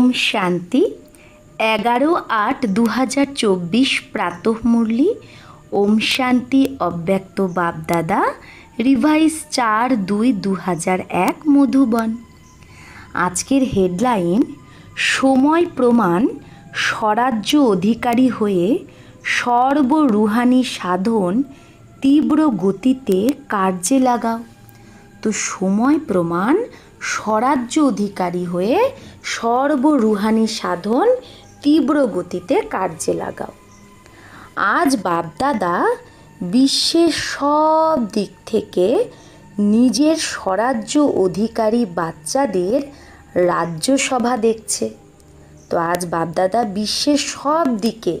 ওম শান্তি। এগারো আট দু হাজার চব্বিশ প্রাতঃমুরলি ওম শান্তি অব্যক্ত বাপদাদা রিভাইস চার দুই দু হাজার এক মধুবন। আজকের হেডলাইন, সময় প্রমাণ, স্বরাজ্য অধিকারী হয়ে সর্বরুহানি সাধন তীব্র গতিতে কার্যে লাগাও। তো সময় প্রমাণ স্বরাজ্য অধিকারী হয়ে সর্বরুহানি সাধন তীব্র গতিতে কার্যে লাগাও। আজ বাপদাদা বিশ্বের সব দিক থেকে নিজের স্বরাজ্য অধিকারী বাচ্চাদের রাজ্যসভা দেখছে। তো আজ বাপদাদা বিশ্বের সব দিকে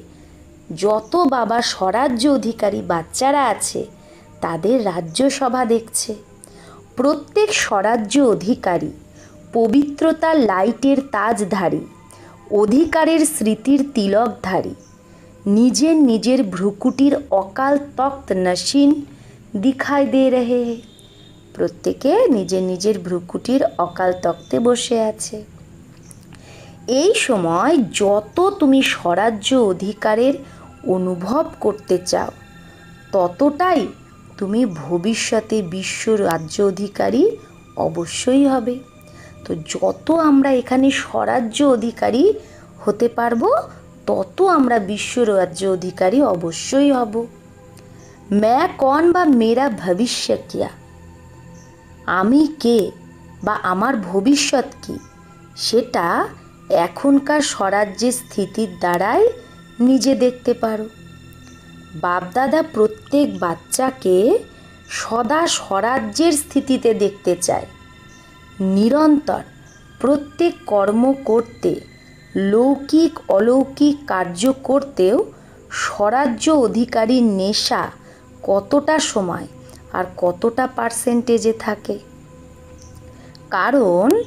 যত বাবা স্বরাজ্য অধিকারী বাচ্চারা আছে, তাদের রাজ্যসভা দেখছে। প্রত্যেক স্বরাজ্য অধিকারী, পবিত্রতা লাইটের তাজধারী, অধিকারের স্মৃতির তিলকধারী, নিজের নিজের ভ্রুকুটির অকাল তক্ত নসীন দিখাই দে রহে। প্রত্যেকে নিজের নিজের ভ্রুকুটির অকাল তক্তে বসে আছে। এই সময় যত তুমি স্বরাজ্য অধিকারের অনুভব করতে চাও, ততটাই তুমি ভবিষ্যতে বিশ্ব রাজ্য অধিকারী অবশ্যই হবে। তো যত আমরা এখানে স্বরাজ্য অধিকারী হতে পারব, তত আমরা বিশ্ব রাজ্য অধিকারী অবশ্যই হব। ম্যা কন বা মেরা ভবিষ্য কিয়া? আমি কে বা আমার ভবিষ্যৎ কি? সেটা এখনকার স্বরাজ্যের স্থিতির দ্বারাই নিজে দেখতে পারো। বাপদাদা প্রত্যেক বাচ্চাকে সদা স্বরাজ্যের স্থিতিতে দেখতে চায়। নিরন্তর প্রত্যেক কর্ম করতে, লৌকিক অলৌকিক কার্য করতেও স্বরাজ্য অধিকারীর নেশা কতটা সময় আর কতটা পার্সেন্টেজে থাকে। কারণ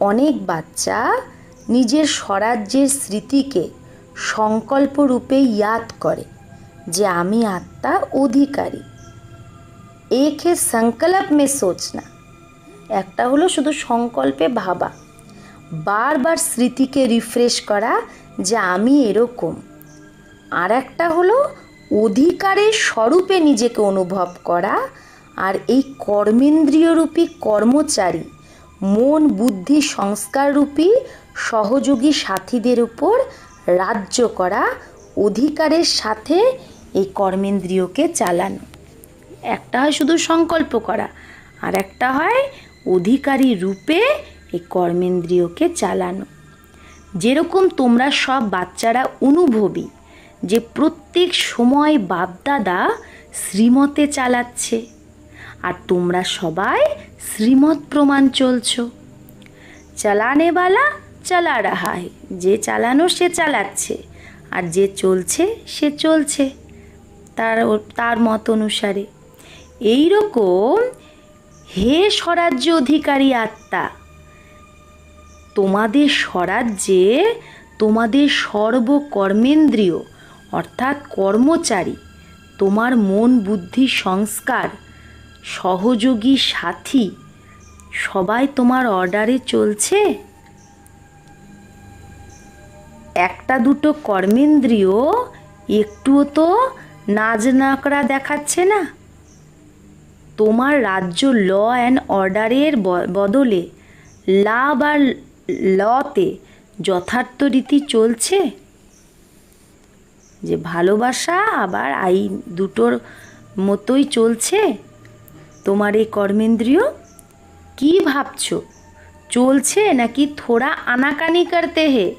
অনেক বাচ্চা নিজের স্বরাজ্যের স্মৃতিকে সংকল্প রূপে ইয়াদ করে। যে আমি আত্মা অধিকারী। এক সংকল্প মে সোচনা। একটা হলো শুধু সংকল্পে ভাবা। বারবার স্মৃতিকে রিফ্রেশ করা যে আমি এরকম। আর একটা হলো অধিকারের স্বরূপে নিজেকে অনুভব করা আর এই কর্মেন্দ্রিয়রূপী কর্মচারী, মন, বুদ্ধি সংস্কাররূপী সহযোগী সাথীদের উপর রাজ্য করা অধিকারের সাথে এই কর্মেন্দ্রিয়কে চালানো। একটা হয় শুধু সংকল্প করা, আর একটা হয় অধিকারী রূপে এই কর্মেন্দ্রিয়কে চালানো। যেরকম তোমরা সব বাচ্চারা অনুভবী যে প্রত্যেক সময় বাপদাদা শ্রীমতে চালাচ্ছে, আর তোমরা সবাই শ্রীমত প্রমাণ চলছো। চালানেওয়ালা চালা রাহা যে চালানো সে চালাচ্ছে, আর যে চলছে সে চলছে। তার তার মত অনুসারে। এই রকম হে স্বরাজ্য অধিকারী আত্মা, তোমাদের স্বরাজ্যে তোমাদের সর্বকর্মেন্দ্রিয়, অর্থাৎ কর্মচারী, তোমার মন বুদ্ধি সংস্কার, সহযোগী সাথী, সবাই তোমার অর্ডারে চলছে? একটা দুটো কর্মেন্দ্রিয়, একটুও তো নাজ নাকড়া দেখাচ্ছে না? তোমার রাজ্য ল অ্যান্ড অর্ডারের বদলে লাভ আর লতে যথার্থ রীতি চলছে? যে ভালোবাসা আবার আইন দুটোর মতোই চলছে? তোমার এই কর্মেন্দ্রীয়? কি ভাবছ? চলছে নাকি থোড়া আনাকানি করতে হে?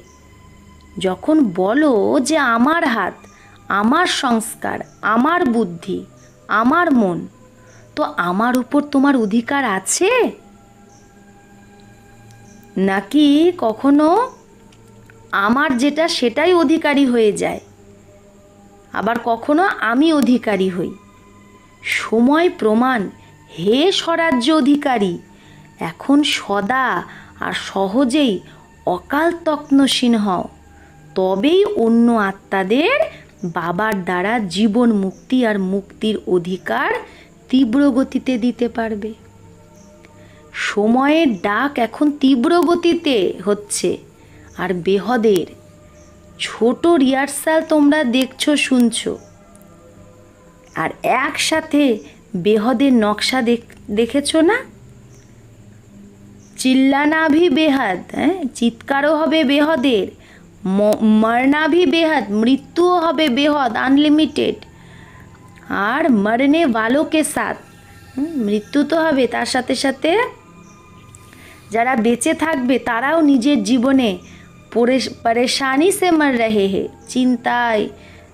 যখন বলো যে আমার হাত আমার সংস্কার, আমার বুদ্ধি, আমার মন, তো আমার উপর তোমার অধিকার আছে? নাকি কখনো আমার যেটা সেটাই অধিকারী হয়ে যায়, আবার কখনো আমি অধিকারী হই? সময় প্রমাণ, হে স্বরাজ্য অধিকারী, এখন সদা আর সহজেই অকাল তক্নসীন হও, তবেই অন্য আত্মাদের বাবার দ্বারা জীবন মুক্তি আর মুক্তির অধিকার তীব্র গতিতে দিতে পারবে। সময়ের ডাক এখন তীব্র গতিতে হচ্ছে। আর বেহদের, ছোট রিহার্সাল তোমরা দেখছ, শুনছো। আর একসাথে বেহদের নকশা দেখ, দেখেছ না? চিল্লানা ভি বেহাদ হ্যাঁ? চিৎকারও হবে বেহদের। ম- মরনা ভি বেহাদ, মৃত্যুও হবে বেহদ আনলিমিটেড আর মরনে বালোকে সাথ। মৃত্যু তো হবে, তার সাথে সাথে যারা বেঁচে থাকবে, তারাও নিজের জীবনে পরে- পরেশানি সে মর রহে হে, চিন্তায়,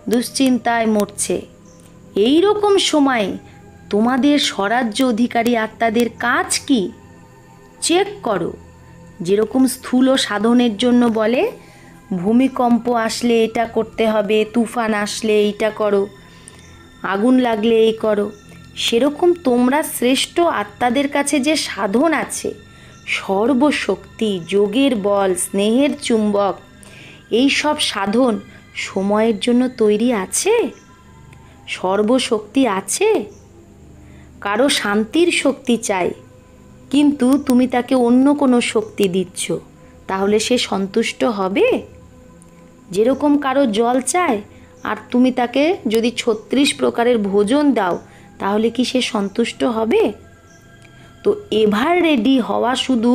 দুশ্চিন্তায় মরছে। এই রকম সময় তোমাদের স্বরাজ্য অধিকারী আত্মাদের কাজ কি? চেক করো। যেরকম স্থূল সাধনের জন্য বলে ভূমিকম্প আসলে এটা করতে হবে, তুফান আসলে এইটা করো, আগুন লাগলে এই করো। সেরকম তোমরা শ্রেষ্ঠ আত্মাদের কাছে যে সাধন আছে, সর্বশক্তি, যোগের বল, স্নেহের চুম্বক, এই সব সাধন সময়ের জন্য তৈরি আছে? সর্বশক্তি আছে? কারও শান্তির শক্তি চাই, কিন্তু তুমি তাকে অন্য কোনো শক্তি দিচ্ছ, তাহলে সে সন্তুষ্ট হবে? যেরকম কারও জল চায়, আর তুমি তাকে যদি ছত্রিশ প্রকারের ভোজন দাও, তাহলে কি সে সন্তুষ্ট হবে? তো এভার রেডি হওয়া শুধু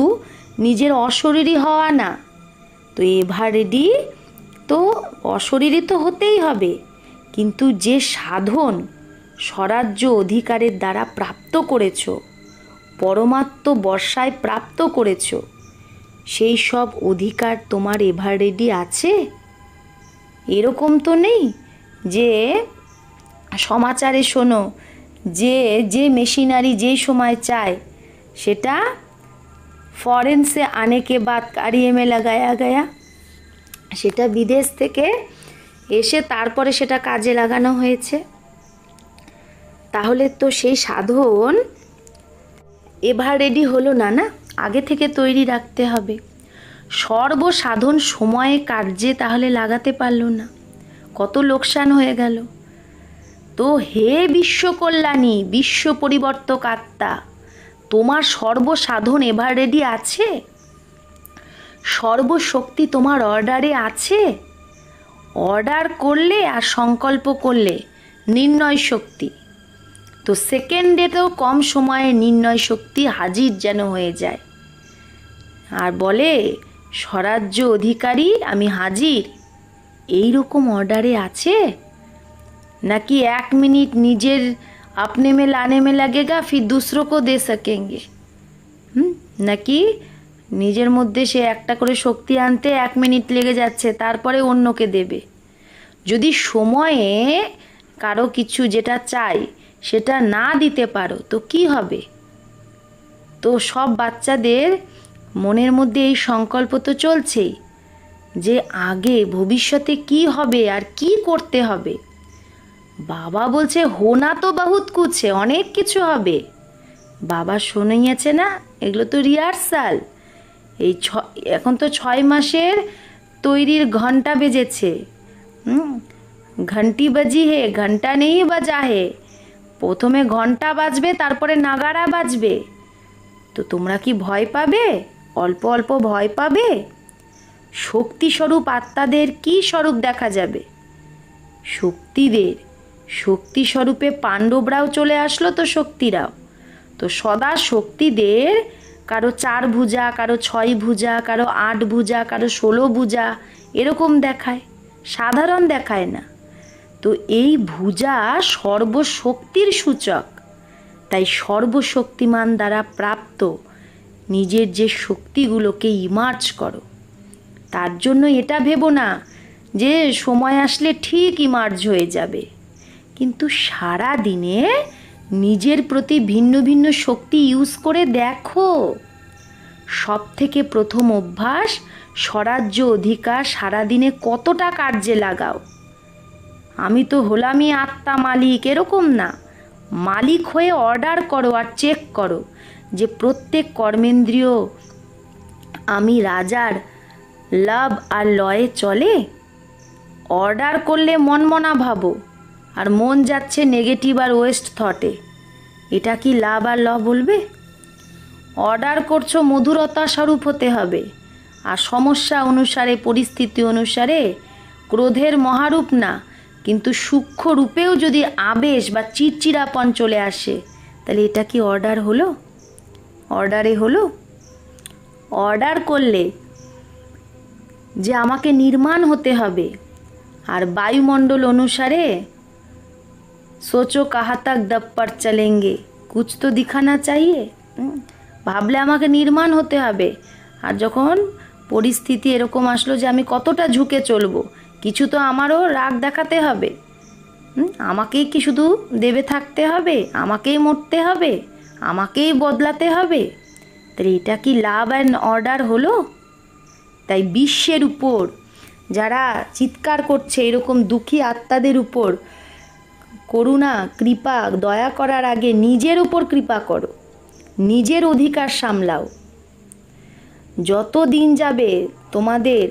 নিজের অশরীরী হওয়া না। তো এভার রেডি তো অশরীরী তো হতেই হবে। কিন্তু যে সাধন স্বরাজ্য অধিকারের দ্বারা প্রাপ্ত করেছ, পরমাত্ম বর্ষায় প্রাপ্ত করেছ, সেই সব অধিকার তোমার এভার রেডি আছে? এরকম তো নেই যে, সমাচারে শোনো, যে যে মেশিনারি যেই সময় চায়, সেটা ফরেন সে আনে বাদ কারিয়ে মে লাগায়া গয়া। সেটা বিদেশ থেকে এসে তারপরে সেটা কাজে লাগানো হয়েছে। তাহলে তো সেই সাধন এভার রেডি হলো না না? আগে থেকে তৈরি রাখতে হবে। সর্বসাধন সময়ে কার্যে তাহলে লাগাতে পারল না। কত লোকসান হয়ে গেল। তো হে বিশ্বকল্যাণী বিশ্ব পরিবর্তক আত্মা, তোমার সর্বসাধন এভার রেডি আছে? সর্বশক্তি তোমার অর্ডারে আছে? অর্ডার করলে আর সংকল্প করলে নির্ণয় শক্তি। তো সেকেন্ডেতেও কম সময়ে নির্ণয় শক্তি হাজির যেন হয়ে যায়। আর বলে স্বরাজ্য অধিকারী আমি হাজির। এই রকম অর্ডারে আছে? নাকি এক মিনিট নিজের আপনে মে লানে মে লাগেগা, ফির দুসরো কো দে সকেঙ্গে? হুম, নাকি নিজের মধ্যে সে একটা করে শক্তি আনতে এক মিনিট লেগে যাচ্ছে, তারপরে অন্যকে দেবে? যদি সময়ে কারও কিছু যেটা চাই, সেটা না দিতে পারো, তো কি হবে? তো সব বাচ্চাদের মনের মধ্যে এই সংকল্প তো চলছেই যে আগে ভবিষ্যতে কি হবে আর কি করতে হবে। বাবা বলছে, হোনা তো বহুত কুছে, অনেক কিছু হবে। বাবা শুনিয়েছে না, এগুলো তো রিহার্সাল এই ছ, এখন তো ছয় মাসের তৈরির ঘণ্টা বেজেছে। ঘন্টি বাজি হে, ঘণ্টা নেই বাজা হে। প্রথমে ঘণ্টা বাজবে, তারপরে নাগারা বাজবে। তো তোমরা কি ভয় পাবে? অল্প অল্প ভয় পাবে? শক্তিস্বরূপ আত্মাদের কি স্বরূপ দেখা যাবে? শক্তিদের শক্তি স্বরূপে পাণ্ডবরাও চলে আসলো তো শক্তিরাও। তো সদা শক্তিদের, কারও চার ভুজা, কারও ছয় ভুজা, কারও আট ভুজা, কারও ষোলো ভুজা, এরকম দেখায়, সাধারণ দেখায় না। তো এই ভুজা সর্বশক্তির সূচক। তাই সর্বশক্তিমান দ্বারা প্রাপ্ত নিজের যে শক্তিগুলোকে ইমার্জ করো। তার জন্য এটা ভেবো না যে সময় আসলে ঠিক ইমার্জ হয়ে যাবে। কিন্তু সারা দিনে নিজের প্রতি ভিন্ন ভিন্ন শক্তি ইউজ করে দেখো। সব থেকে প্রথম অভ্যাস, স্বরাজ্য অধিকার সারাদিনে কতটা কার্যে লাগাও। আমি তো হলামই আত্মা মালিক, এরকম না। মালিক হয়ে অর্ডার করো আর চেক করো। যে প্রত্যেক কর্মেন্দ্রীয় আমি রাজার লাভ আর লয়ে চলে? অর্ডার করলে মনমনা ভাবো, আর মন যাচ্ছে নেগেটিভ আর ওয়েস্ট থটে এটা কি লাভ আর ল বলবে? অর্ডার করছ মধুরতা স্বরূপ হতে হবে, আর সমস্যা অনুসারে, পরিস্থিতি অনুসারে, ক্রোধের মহারূপ না, কিন্তু সূক্ষ্ম রূপেও যদি আবেশ বা চিরচিরাপন চলে আসে, তাহলে এটা কি অর্ডার হলো? অর্ডারে হলো? অর্ডার করলে যে আমাকে নির্মাণ হতে হবে আর বায়ুমণ্ডল অনুসারে সোচো কাহা তাক দপ্পার চলেঙ্গে কুছ তো দিখানা চাইয়ে ভাবলে আমাকে নির্মাণ হতে হবে। আর যখন পরিস্থিতি এরকম আসলো যে আমি কতটা ঝুঁকে চলবো, কিছু তো আমারও রাগ দেখাতে হবে। আমাকেই কি শুধু দেবে থাকতে হবে? আমাকেই মরতে হবে? আমাকেই বদলাতে হবে। তাহলে এটা কি লাভ অ্যান্ড অর্ডার হলো? তাই বিশ্বের উপর যারা চিৎকার করছে, এরকম দুঃখী আত্মাদের উপর করুণা, কৃপা, দয়া করার আগে নিজের উপর কৃপা করো। নিজের অধিকার সামলাও। যত দিন যাবে তোমাদের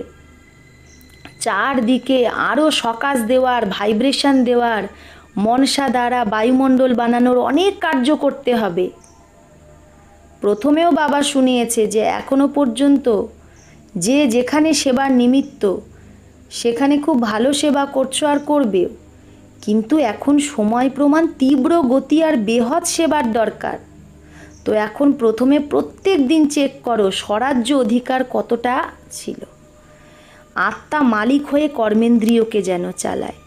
চারদিকে আরও সকাশ দেওয়ার ভাইব্রেশন দেওয়ার মনসা দ্বারা বায়ুমণ্ডল বানানোর অনেক কার্য করতে হবে। প্রথমেও বাবা শুনিয়েছে যে এখনও পর্যন্ত যে যেখানে সেবার নিমিত্ত, সেখানে খুব ভালো সেবা করছ আর করবেও কিন্তু এখন সময় প্রমাণ তীব্র গতি আর বেহৎ সেবার দরকার। তো এখন প্রথমে প্রত্যেক দিন চেক করো স্বরাজ্য অধিকার কতটা ছিল। আত্মা মালিক হয়ে কর্মেন্দ্রিয়কে যেন চালায়।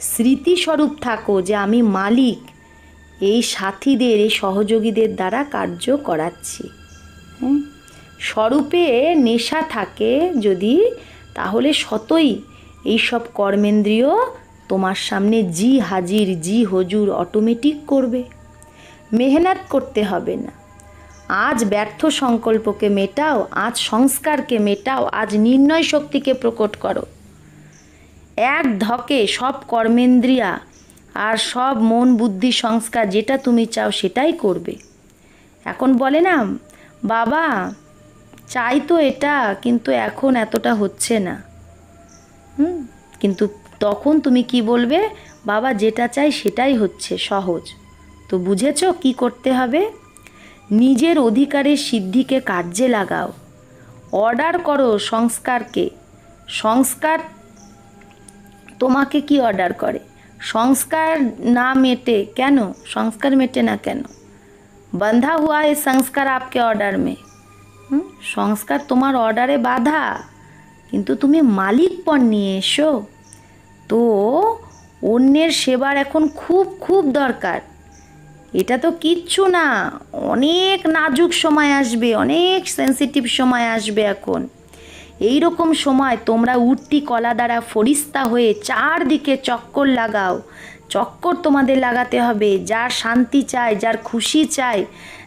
স্মৃতিস্বরূপ থাকো যে আমি মালিক। এই সাথীদের, এই সহযোগীদের দ্বারা কার্য করাচ্ছি। স্বরূপে নেশা থাকে যদি, তাহলে শতই এইসব কর্মেন্দ্রীয় তোমার সামনে জি হাজির, জি হজুর অটোমেটিক করবে। মেহনত করতে হবে না। আজ ব্যর্থ সংকল্পকে মেটাও, আজ সংস্কারকে মেটাও, আজ নির্ণয় শক্তিকে প্রকট করো। এক ধকে সব কর্মেন্দ্রিয়া আর সব মন বুদ্ধি সংস্কার যেটা তুমি চাও সেটাই করবে। এখন বলে না, বাবা, চাই তো এটা, কিন্তু এখন এতটা হচ্ছে না। হুম, কিন্তু তখন তুমি কি বলবে, বাবা, যেটা চাই সেটাই হচ্ছে, সহজ। তো বুঝেছ কি করতে হবে? নিজের অধিকারের সিদ্ধিকে কার্যে লাগাও। অর্ডার করো সংস্কারকে। সংস্কার তোমাকে কি অর্ডার করে? সংস্কার না মেটে কেন? সংস্কার মেটে না কেন? বাঁধা হুয়া এই সংস্কার আপকে অর্ডার মে। সংস্কার তোমার অর্ডারে বাধা। কিন্তু তুমি মালিকপণ নিয়ে এসো। তো অন্যের সেবার এখন খুব খুব দরকার। এটা তো কিচ্ছু না। অনেক নাজুক সময় আসবে, অনেক সেন্সিটিভ সময় আসবে এখন। এই রকম সময় তোমরা উঠতি কলা দ্বারা ফরিস্তা হয়ে চারদিকে চক্কর লাগাও। চক্কর তোমাদের লাগাতে হবে। যার শান্তি চায় যার খুশি চাই,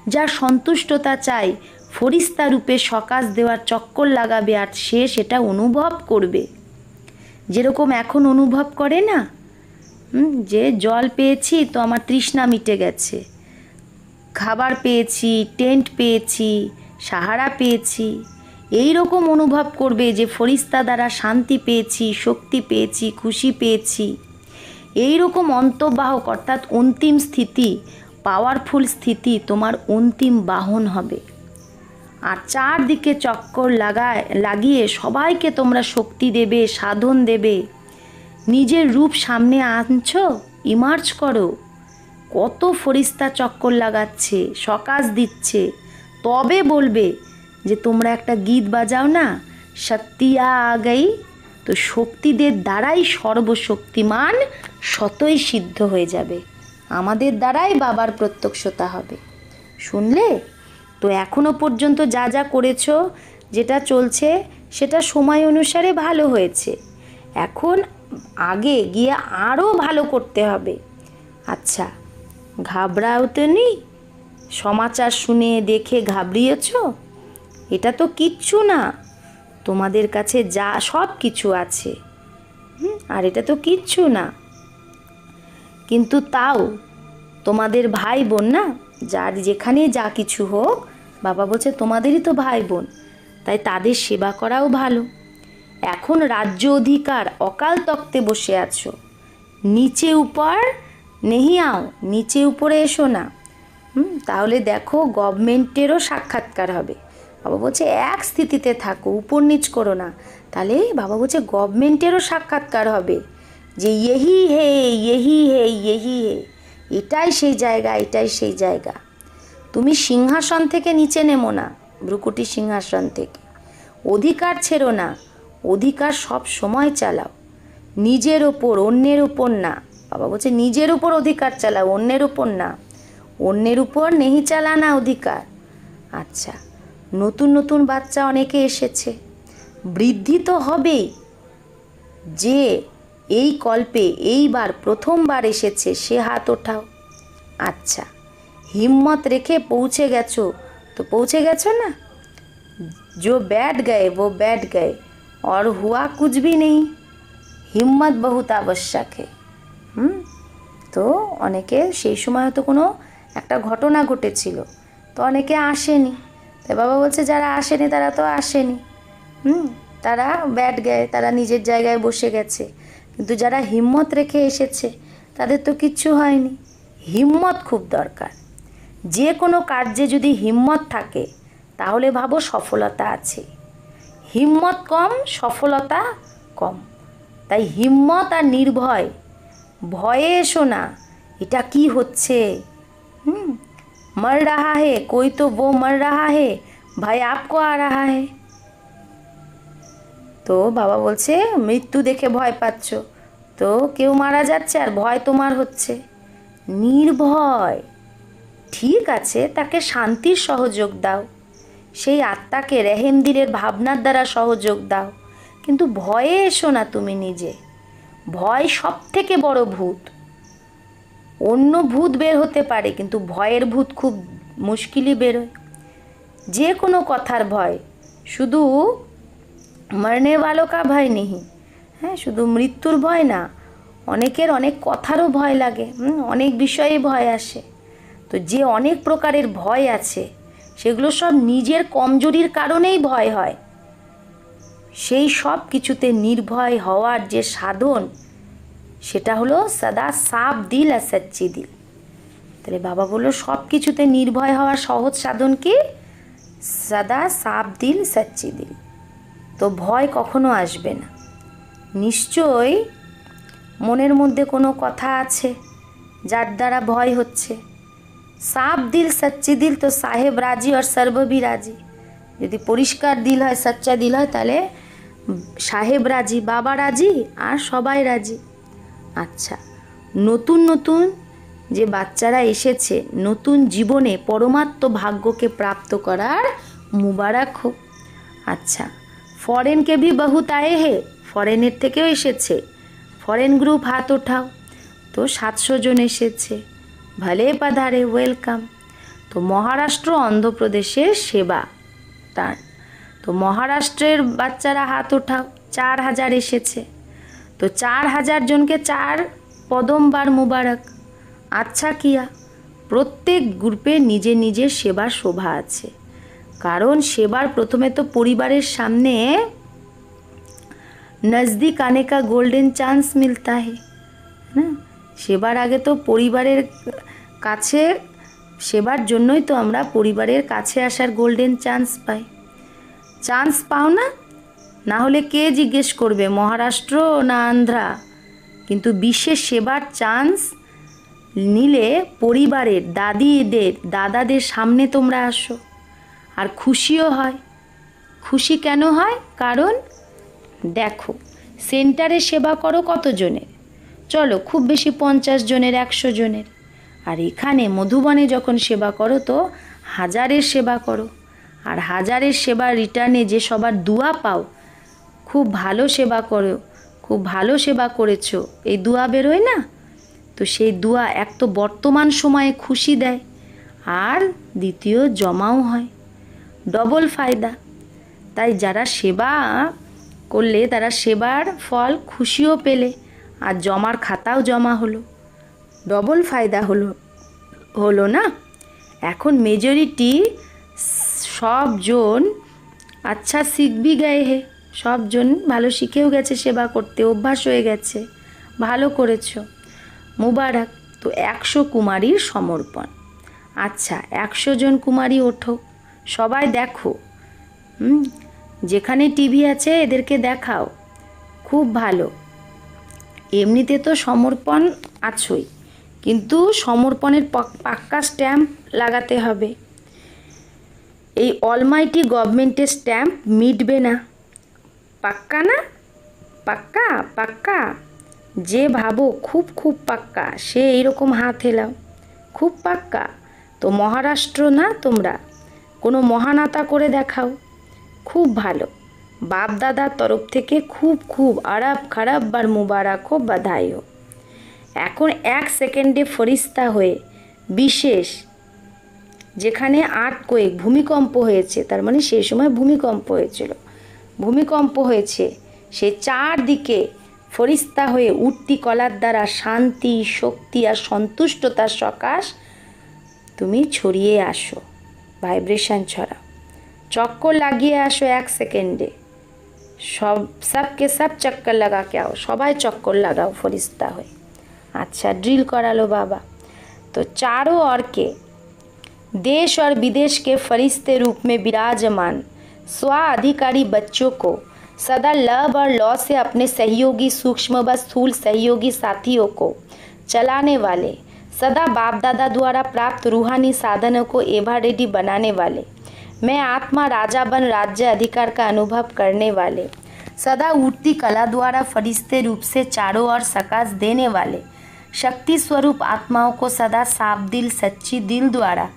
যার সন্তুষ্টতা চাই, ফরিস্তা রূপে সকাশ দেওয়ার চক্কর লাগাবে আর সে সেটা অনুভব করবে। যেরকম এখন অনুভব করে না? যে জল পেয়েছি তো আমার তৃষ্ণা মিটে গেছে। খাবার পেয়েছি, টেন্ট পেয়েছি, সাহারা পেয়েছি এই রকম অনুভব করবে যে ফরিস্তা দ্বারা শান্তি পেয়েছি, শক্তি পেয়েছি, খুশি পেয়েছি। এই রকম অন্তর্বাহক অর্থাৎ অন্তিম স্থিতি পাওয়ারফুল স্থিতি তোমার অন্তিম বাহন হবে। আর চারদিকে চক্কর লাগায়, লাগিয়ে সবাইকে তোমরা শক্তি দেবে, সাধন দেবে। নিজের রূপ সামনে আনছো ইমার্জ করো। কত ফরিস্তা চক্কর লাগাচ্ছে, সকাশ দিচ্ছে, তবে বলবে যে তোমরা একটা গীত বাজাও না সত্যিয়া আগাই তো শক্তিদের দ্বারাই সর্বশক্তিমান শতই সিদ্ধ হয়ে যাবে। আমাদের দ্বারাই বাবার প্রত্যক্ষতা হবে। শুনলে? তো এখনও পর্যন্ত যা যা করেছ, যেটা চলছে, সেটা সময় অনুসারে ভালো হয়েছে। এখন আগে গিয়ে আরও ভালো করতে হবে। আচ্ছা ঘাবড়াও তো নেই সমাচার শুনে দেখে ঘাবড়িয়েছ? এটা তো কিচ্ছু না। তোমাদের কাছে যা সব কিছু আছে। হুম, আর এটা তো কিচ্ছু না। কিন্তু তাও তোমাদের ভাই বোন না যার যেখানে যা কিছু হোক বাবা বলছে তোমাদেরই তো ভাই বোন তাই তাদের সেবা করাও ভালো। এখন রাজ্য অধিকার অকাল তক্তে বসে আছো। নিচে উপর নেহি আও নিচে উপরে এসো না। তাহলে দেখো গভর্নমেন্টেরও সাক্ষাৎকার হবে। বাবা বলছে, এক স্থিতিতে থাকো, উপর নিচ করো না। তাহলে বাবা বলছে, গভর্নমেন্টেরও সাক্ষাৎকার হবে। যে ইয়েহি হে ইয়েহি হে ইয়েহি হে। এটাই সেই জায়গা, এটাই সেই জায়গা। তুমি সিংহাসন থেকে নিচে নেমো না, ভ্রুকুটি সিংহাসন থেকে। অধিকার ছেড়ো না, অধিকার সব সময় চালাও। নিজের ওপর, অন্যের ওপর না। বাবা বলছে, নিজের উপর অধিকার চালাও, অন্যের উপর না। অন্যের উপর নেহি চালানা অধিকার। আচ্ছা। নতুন নতুন বাচ্চা অনেকে এসেছে বৃদ্ধি তো হবেই যে এই কল্পে এইবার প্রথমবার এসেছে সে হাত ওঠাও আচ্ছা হিম্মত রেখে পৌঁছে গেছো তো পৌঁছে গেছো না जो बैठ गए वो बैठ गए और हुआ कुछ भी नहीं হিম্মত বহুত আবশ্যক হে হুম তো অনেকে সেই সময় হয়তো কোনো একটা ঘটনা ঘটেছিল তো অনেকে আসেনি তাই বাবা বলছে, যারা আসেনি তারা তো আসেনি। হুম, তারা ব্যাট গায়ে তারা নিজের জায়গায় বসে গেছে। কিন্তু যারা হিম্মত রেখে এসেছে, তাদের তো কিচ্ছু হয়নি। হিম্মত খুব দরকার। যে কোনো কার্যে যদি হিম্মত থাকে, তাহলে ভাবো সফলতা আছে। হিম্মত কম, সফলতা কম। তাই হিম্মত আর নির্ভয়, ভয়ে এসো না, এটা কি হচ্ছে? হুম মর রাহা হে কোই তো वो মর রাহা হে ভাই আপকো আ রাহা হে তো বাবা বলছে মৃত্যু দেখে ভয় পাচ্ছ তো কেউ মারা যাচ্ছে আর ভয় তোমার হচ্ছে। নির্ভয়। ঠিক আছে, তাকে শান্তির সহযোগ দাও। সেই আত্মাকে রেহেমদিরের ভাবনার দ্বারা সহযোগ দাও। কিন্তু ভয়ে এসো না তুমি নিজে। ভয় সব থেকে বড় ভূত। অন্য ভূত বের হতে পারে, কিন্তু ভয়ের ভূত খুব মুশকিলই বেরোয় যে কোনো কথার ভয়, শুধু মরণে বালকা ভয় নেহি। হ্যাঁ শুধু মৃত্যুর ভয় না, অনেকের অনেক কথারও ভয় লাগে অনেক বিষয়ে ভয় আসে। তো যে অনেক প্রকারের ভয় আছে, সেগুলো সব নিজের কমজোরির কারণেই ভয় হয়। সেই সব কিছুতে নির্ভয় হওয়ার যে সাধন সেটা হলো সদা সাপ দিল আর সচ্চি দিল। তাহলে বাবা বলল সব কিছুতে নির্ভয় হওয়ার সহজ সাধন কি? সদা সাপ দিল, সচ্চি দিল। তো ভয় কখনো আসবে না। নিশ্চয়ই মনের মধ্যে কোনো কথা আছে যার দ্বারা ভয় হচ্ছে। সাফ দিল, সচ্চি দিল তো সাহেব রাজি আর সর্ববি রাজি। যদি পরিষ্কার দিল হয়, সচ্চা দিল হয়, তাহলে সাহেব রাজি, বাবা রাজি আর সবাই রাজি। আচ্ছা নতুন নতুন যে বাচ্চারা এসেছে, নতুন জীবনে পরমাত্ম ভাগ্যকে প্রাপ্ত করার মুবারক হোক। আচ্ছা ফরেনকে ভি বহুত আয়ে হে, ফরেনের থেকেও এসেছে। ফরেন গ্রুপ হাত ওঠাও, তো সাতশো জন এসেছে। ভালে পাধারে, ওয়েলকাম। তো মহারাষ্ট্র অন্ধ্রপ্রদেশের সেবা তার। তো মহারাষ্ট্রের বাচ্চারা হাত ওঠাও, চার হাজার এসেছে। তো চার হাজার জনকে চার পদমবার মুবারক। আচ্ছা কিয়া, প্রত্যেক গ্রুপে নিজে নিজের সেবার শোভা আছে। কারণ সেবার প্রথমে তো পরিবারের সামনে নজদিক আনে কা গোল্ডেন চান্স মিলতা হে, না? সেবার আগে তো পরিবারের কাছে, সেবার জন্যই তো আমরা পরিবারের কাছে আসার গোল্ডেন চান্স পাই। চান্স পাও না? না হলে কে জিজ্ঞেস করবে, মহারাষ্ট্র না আন্ধ্রা? কিন্তু বিশ্বের সেবার চান্স নিলে পরিবারের, দাদিদের, দাদাদের সামনে তোমরা আসো। আর খুশিও হয়। খুশি কেন হয়? কারণ দেখো, সেন্টারে সেবা করো কতজনের চলো, খুব বেশি পঞ্চাশ জনের, একশো জনের। আর এখানে মধুবনে যখন সেবা করো তো হাজারের সেবা করো। আর হাজারের সেবা রিটার্নে যে সবার দুয়া পাও খুব ভালো সেবা করো, খুব ভালো সেবা করেছ। এই দুয়া বেরোয় না? তো সেই দুয়া এক তো বর্তমান সময়ে খুশি দেয়, আর দ্বিতীয় জমাও হয়। ডবল ফায়দা। তাই যারা সেবা করলে তারা সেবার ফল খুশিও পেলে, আর জমার খাতাও জমা হলো। ডবল ফায়দা হলো হলো না? এখন মেজরিটি সবজন আচ্ছা শিখবি গায়ে হে। সবজন ভালো শিখেও গেছে, সেবা করতে অভ্যাস হয়ে গেছে। ভালো করেছ। মুবারক, তো একশো কুমারীর সমর্পণ। আচ্ছা একশো জন কুমারী ওঠো। সবাই দেখো। যেখানে টিভি আছে, এদেরকে দেখাও। খুব ভালো। এমনিতে তো সমর্পণ আছই, কিন্তু সমর্পণের পাক- পাক্কা স্ট্যাম্প লাগাতে হবে। এই অলমাইটি গভর্নমেন্টের স্ট্যাম্প মিটবে না। পাক্কা না? পাক্কা পাক্কা। যে ভাবো খুব খুব পাক্কা, সে এইরকম হাত হেলাও। খুব পাক্কা। তো মহারাষ্ট্র না তোমরা? কোনো মহানাতা করে দেখাও। খুব ভালো। বাপ দাদার তরফ থেকে খুব খুব আরাব খারাপ বার মুবারক হোক বাধাই হোক এখন এক সেকেন্ডে ফরিস্তা হয়ে, বিশেষ, যেখানে আট কয়েক ভূমিকম্প হয়েছে, তার মানে সেই সময় ভূমিকম্প হয়েছিল। ভূমিকম্প হয়েছে সে চারদিকে ফরিস্তা হয়ে উঠতি কলার দ্বারা শান্তি শক্তি আর সন্তুষ্টতার সকাশ তুমি ছড়িয়ে আসো ভাইব্রেশন ছড়াও চক্কর লাগিয়ে আসো এক সেকেন্ডে সব সবকে সব চক্কর লাগা কে আও সবাই চক্কর লাগাও ফরিস্তা হয়ে अच्छा ड्रिल करालो बाबा तो चारों ओर के देश और विदेश के फरिश्ते रूप में विराजमान स्वाधिकारी बच्चों को सदा लव और लॉ से अपने सहयोगी, सूक्ष्म व स्थूल सहयोगी साथियों को चलाने वाले, सदा बाप दादा द्वारा प्राप्त रूहानी साधनों को एवा रेडी बनाने वाले, मैं आत्मा राजा बन राज्य अधिकार का अनुभव करने वाले, सदा उठती कला द्वारा फरिश्ते रूप से चारों ओर सकाश देने वाले, शक्ति स्वरूप आत्माओं को सदा साफ़ दिल, सच्ची दिल द्वारा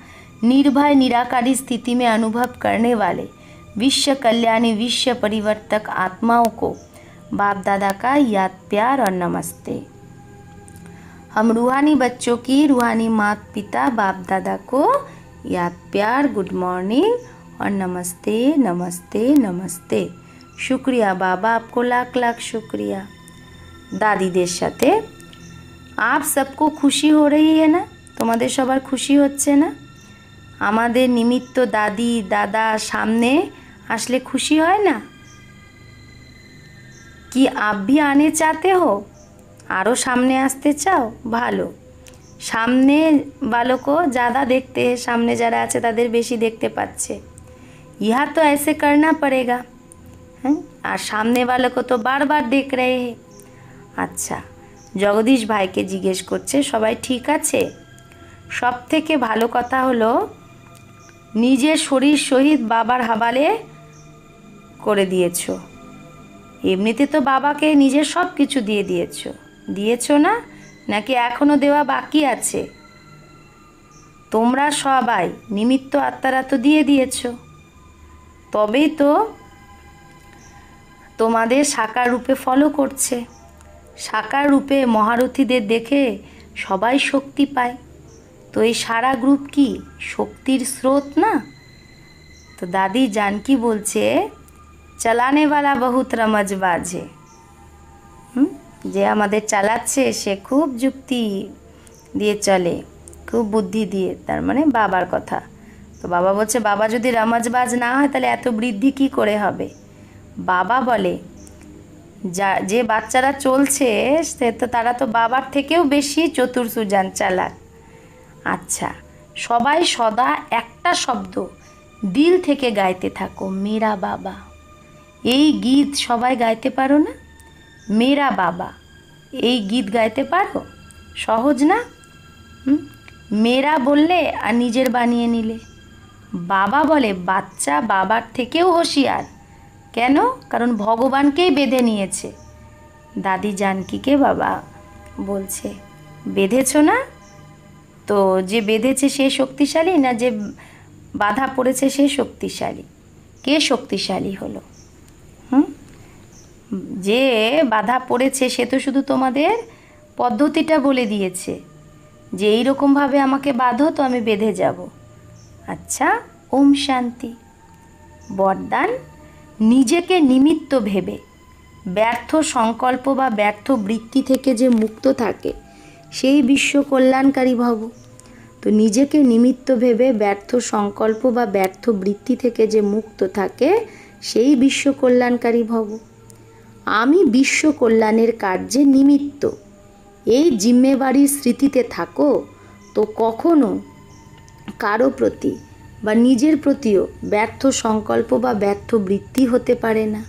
निर्भय, निराकारी स्थिति में अनुभव करने वाले विश्व कल्याणी विश्व परिवर्तक आत्माओं को बाप दादा का याद, प्यार और नमस्ते। हम रूहानी बच्चों की रूहानी माता पिता बाप दादा को याद, प्यार, गुड मॉर्निंग और नमस्ते नमस्ते नमस्ते। शुक्रिया बाबा, आपको लाख लाख शुक्रिया। दादी দাদিদের সাথে आप सबको खुशी हो रही है ना? तुम्हारे सब খুশি হচ্ছে না हमारे निमित्त तो दादी, दादा सामने আসলে খুশি হয় না কি आप भी आने चाहते हो আরও সামনে আসতে চাও ভালো সামনে বালকও ज़्यादा देखते हैं সামনে যারা আছে তাদের বেশি দেখতে পাচ্ছে ইহা তো ऐसे करना पड़ेगा হ্যাঁ আর সামনে वालों को तो बार बार देख रहे हैं আচ্ছা জগদীশ ভাইকে জিজ্ঞেস করছে সবাই ঠিক আছে সব থেকে ভালো কথা হলো নিজের শরীর সহিত বাবার হাবালে করে দিয়েছ। এমনিতে তো বাবাকে নিজের সব কিছু দিয়ে দিয়েছ। দিয়েছ না? নাকি এখনও দেওয়া বাকি আছে? তোমরা সবাই নিমিত্ত আত্মারা তো দিয়ে দিয়েছ। তবেই তো তোমাদের সাকার রূপে ফলো করছে। সাকার রূপে মহারথীদের দেখে সবাই শক্তি পায়। তো এই সারা গ্রুপ কি শক্তির স্রোত না? তো দাদি জানকি বলছে চালানেওয়ালা বহুত রমজবাজ হে হুম? যে আমাদের চালাচ্ছে, সে খুব যুক্তি দিয়ে চলে, খুব বুদ্ধি দিয়ে, তার মানে বাবার কথা। তো বাবা বলছে, বাবা যদি রমজবাজ না হয়, তাহলে এত বৃদ্ধি কি করে হবে? বাবা বলে, যা, যে বাচ্চারা চলছে, সে তো তারা তো বাবার থেকেও বেশি চতুর সুজান চালাক। আচ্ছা সবাই সদা একটা শব্দ দিল থেকে গাইতে থাকো, মেরা বাবা। এই গীত সবাই গাইতে পারো না? মেরা বাবা, এই গীত গাইতে পারো? সহজ না? মেরা বললে আর নিজের বানিয়ে নিলে। বাবা বলে, বাচ্চা বাবার থেকেও হুঁশিয়ার। কেন? কারণ ভগবানকেই বেঁধে নিয়েছে। দাদি জানকিকে বাবা বলছে, বেঁধেছ না? তো যে বেঁধেছে সে শক্তিশালী না যে বাধা পড়েছে সে শক্তিশালী? কে শক্তিশালী হলো? হুম? যে বাধা পড়েছে সে তো শুধু তোমাদের পদ্ধতিটা বলে দিয়েছে, যে এইরকমভাবে আমাকে বাঁধো তো আমি বেঁধে যাব। আচ্ছা ওম শান্তি। বরদান নিজেকে নিমিত্ত ভেবে, ব্যর্থ সংকল্প বা ব্যর্থ বৃত্তি থেকে যে মুক্ত থাকে, সেই বিশ্ব কল্যাণকারী ভব। তো নিজেকে নিমিত্ত ভেবে ব্যর্থ সংকল্প বা ব্যর্থ বৃত্তি থেকে যে মুক্ত থাকে সেই বিশ্ব কল্যাণকারী ভব। আমি বিশ্ব কল্যাণের কার্যে নিমিত্ত। এই জিম্মেবাড়ির স্মৃতিতে থাকো তো কখনো কারও প্রতি বা নিজের প্রতিও ব্যর্থ সংকল্প বা ব্যর্থ বৃত্তি হতে পারে না।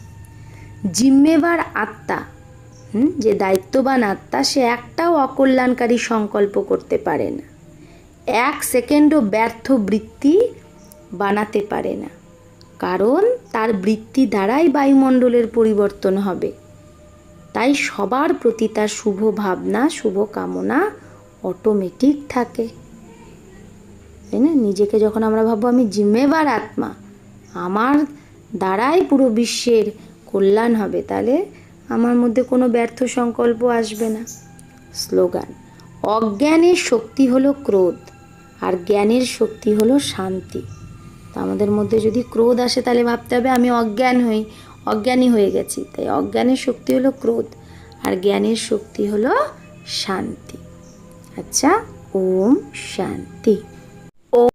জিম্মেবার আত্মা যে দায়িত্ববান আত্মা, সে একটাও অকল্যাণকারী সংকল্প করতে পারে না। এক সেকেন্ডও ব্যর্থ বৃত্তি বানাতে পারে না। কারণ তার বৃত্তি দ্বারাই বায়ুমণ্ডলের পরিবর্তন হবে। তাই সবার প্রতি তার শুভ ভাবনা, শুভ কামনা অটোমেটিক থাকে। তাই না? নিজেকে যখন আমরা ভাববো, আমি জিম্মেবার আত্মা, আমার দ্বারাই পুরো বিশ্বের কল্যাণ হবে, তাহলে আমার মধ্যে কোনো ব্যর্থ সংকল্প আসবে না। স্লোগান, অজ্ঞানের শক্তি হলো ক্রোধ, আর জ্ঞানের শক্তি হলো শান্তি। আমাদের মধ্যে যদি ক্রোধ আসে তাহলে ভাবতে হবে আমি অজ্ঞান হই, অজ্ঞানী হয়ে গেছি। তাই অজ্ঞানের শক্তি হলো ক্রোধ, আর জ্ঞানের শক্তি হলো শান্তি। আচ্ছা ওম শান্তি।